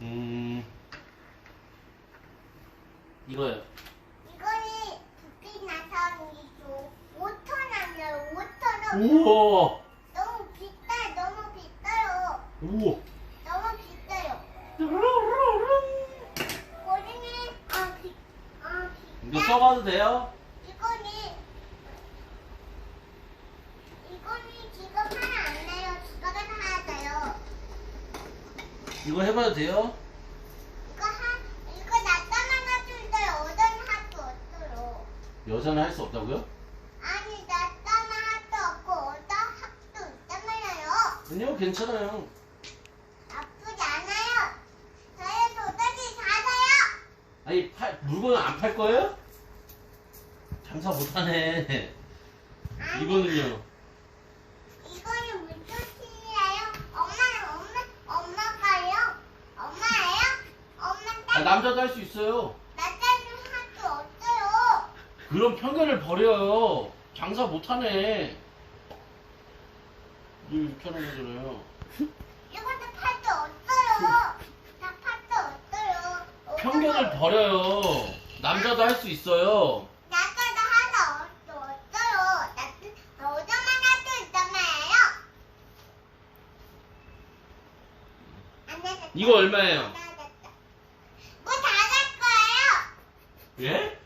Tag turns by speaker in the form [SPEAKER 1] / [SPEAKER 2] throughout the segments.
[SPEAKER 1] 음. 이거요.
[SPEAKER 2] 이거는 나서 이거 5천 원이에요. 5천 원.
[SPEAKER 1] 우와.
[SPEAKER 2] 너무 비싸요. 너무 비싸요.
[SPEAKER 1] 우와.
[SPEAKER 2] 너무 비싸요. 고등이 어, 비, 어,
[SPEAKER 1] 이거
[SPEAKER 2] 비싸.
[SPEAKER 1] 써봐도 돼요?
[SPEAKER 2] 이거는 이거는 지금 하나 안 나요. 주가가 하나 돼요.
[SPEAKER 1] 이거 해봐도 돼요?
[SPEAKER 2] 이거 하 이거 할수 있어요. 어떤 할수 없어요.
[SPEAKER 1] 여자는 할 수 없다고요?
[SPEAKER 2] 아니 낮다만 할수 없고 학도 있단 말이에요.
[SPEAKER 1] 아니요, 괜찮아요.
[SPEAKER 2] 나쁘지 않아요. 저의 도둑이 사서요.
[SPEAKER 1] 아니, 팔, 물건 안팔 거예요? 장사 못하네.
[SPEAKER 2] 아니,
[SPEAKER 1] 이거는요?
[SPEAKER 2] 이거는 물조심이에요. 엄마는 엄마 엄마가요. 엄마예요? 엄마
[SPEAKER 1] 아,
[SPEAKER 2] 딸
[SPEAKER 1] 남자도 할 수 있어요.
[SPEAKER 2] 낮다는 할수 없어요.
[SPEAKER 1] 그런 편견을 버려요. 장사 못하네. 이렇게 하는 거잖아요.
[SPEAKER 2] 이것도 팔수 없어요. 다팔수 없어요.
[SPEAKER 1] 편견을 버려요. 남자도 할 수 있어요.
[SPEAKER 2] 나가도 하나 없- 없어요. 나 오자만 할수 있단 말이에요. 안 됐다.
[SPEAKER 1] 이거 얼마예요?
[SPEAKER 2] 뭐 닫을 거
[SPEAKER 1] 예?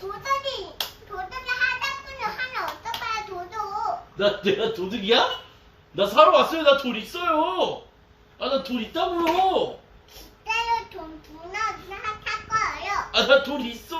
[SPEAKER 2] 도둑이 도둑이 하다 보면 하나 어떡해요 도둑.
[SPEAKER 1] 나 내가 도둑이야? 나 사러 왔어요. 나돈 있어요. 아, 나돈 있다고요.
[SPEAKER 2] 때려 돈 두나 할 거예요.
[SPEAKER 1] 아, 나돈 있어.